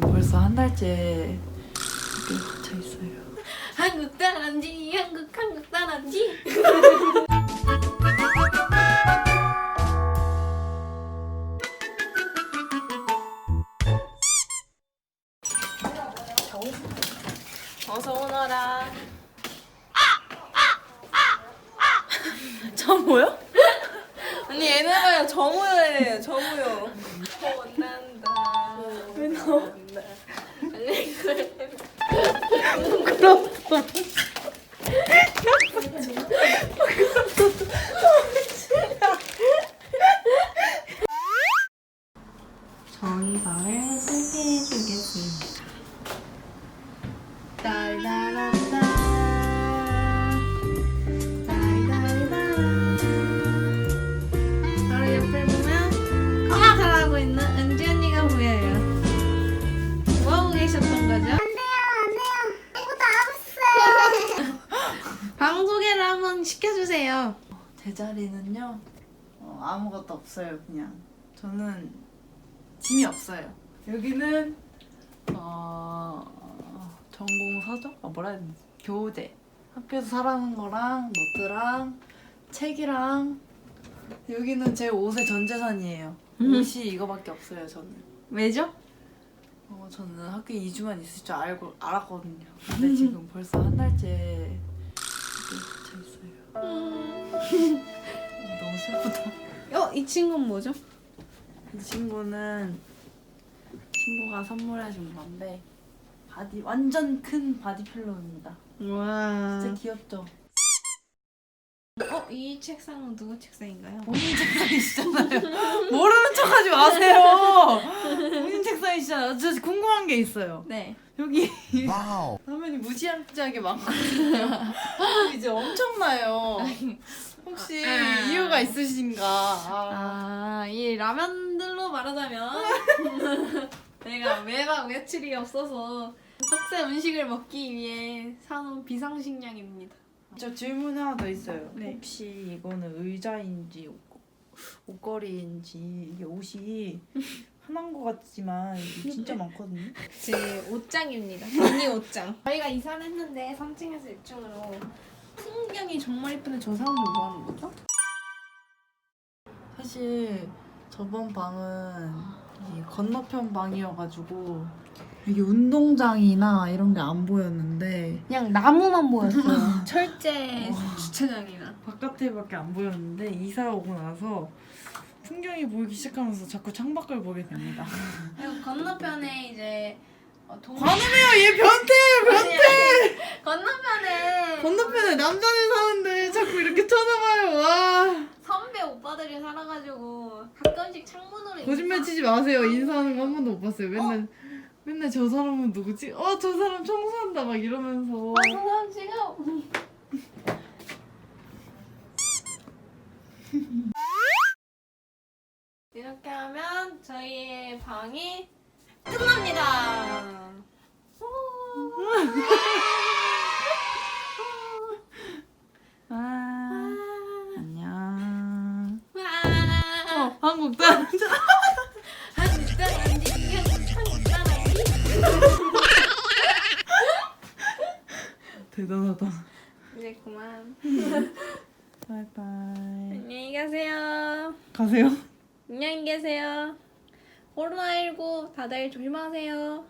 벌써 한 달째 학교에 갇혀 있어요. 한국 따라한지? 한국 한국 따라한지? 어서 오너라. 저 뭐요? 아니 얘네 봐요. 저무요예요. 저무요 혼난다 저희 방을 소개해 주겠습니다. 시켜주세요. 제 자리는요 어, 아무것도 없어요 그냥. 저는 짐이 없어요. 여기는 어, 전공 서적? 아 뭐라 해야 되지? 교재. 학교에서 사라는 거랑 노트랑 책이랑. 여기는 제 옷의 전 재산이에요. 음. 옷이 이거밖에 없어요 저는. 왜죠? 어, 저는 학교에 2주만 있을 줄 알고 알았거든요. 근데 지금 벌써 한 달째 있어요 너무 슬프다 어? 이 친구는 뭐죠? 이 친구는 친구가 선물해준 건데 바디 완전 큰 바디 필로우입니다. 와 진짜 귀엽죠? 어? 이 책상은 누구 책상인가요? 본인 책상이시잖아요. 모르는 척하지 마세요. 본인 책상이시잖아요. 저 궁금한 게 있어요. 네 여기 와우. 화면이 무지하게 많거든요. 이제 엄청나요. 혹시 이유가 있으신가? 아, 아, 이 라면들로 말하자면 내가 매박 며칠이 없어서 석쇠 음식을 먹기 위해 사놓은 비상식량입니다. 저 질문 하나 더 있어요. 네. 혹시 이거는 의자인지 옷, 옷걸이인지 이게 옷이 흔한 것 같지만 이게 진짜 많거든요. 제 옷장입니다. 언니 옷장. 저희가 이사를 했는데 3층에서 6층으로 풍경이 정말 예쁜데 저 사람들 뭐 하는 거죠? 사실 저번 방은 이 건너편 방이어가지고 여기 운동장이나 이런 게 안 보였는데 그냥 나무만 보였어요. 철제 주차장이나. 바깥에밖에 안 보였는데 이사 오고 나서 풍경이 보이기 시작하면서 자꾸 창밖을 보게 됩니다. 그리고 건너편에 이제 어, 동... 관음해요 얘 변태예요 변태. 건너편에 건너편에 남자들 사는데 자꾸 이렇게 쳐다봐요. 와 선배 오빠들이 살아가지고 가끔씩 창문으로 거짓말 치지 마세요. 인사하는 거 한 번도 못 봤어요. 맨날 맨날 저 사람은 누구지? 어 저 사람 청소한다 막 이러면서. 아, 저 사람 지금 하면 저희의 방이 끝납니다. 아 안녕. 와. 어 한국 사람. 한국 대단하다. 이제 그만 바이바이. 안녕히 가세요. 가세요. 안녕히 계세요. 코로나19 다들 조심하세요.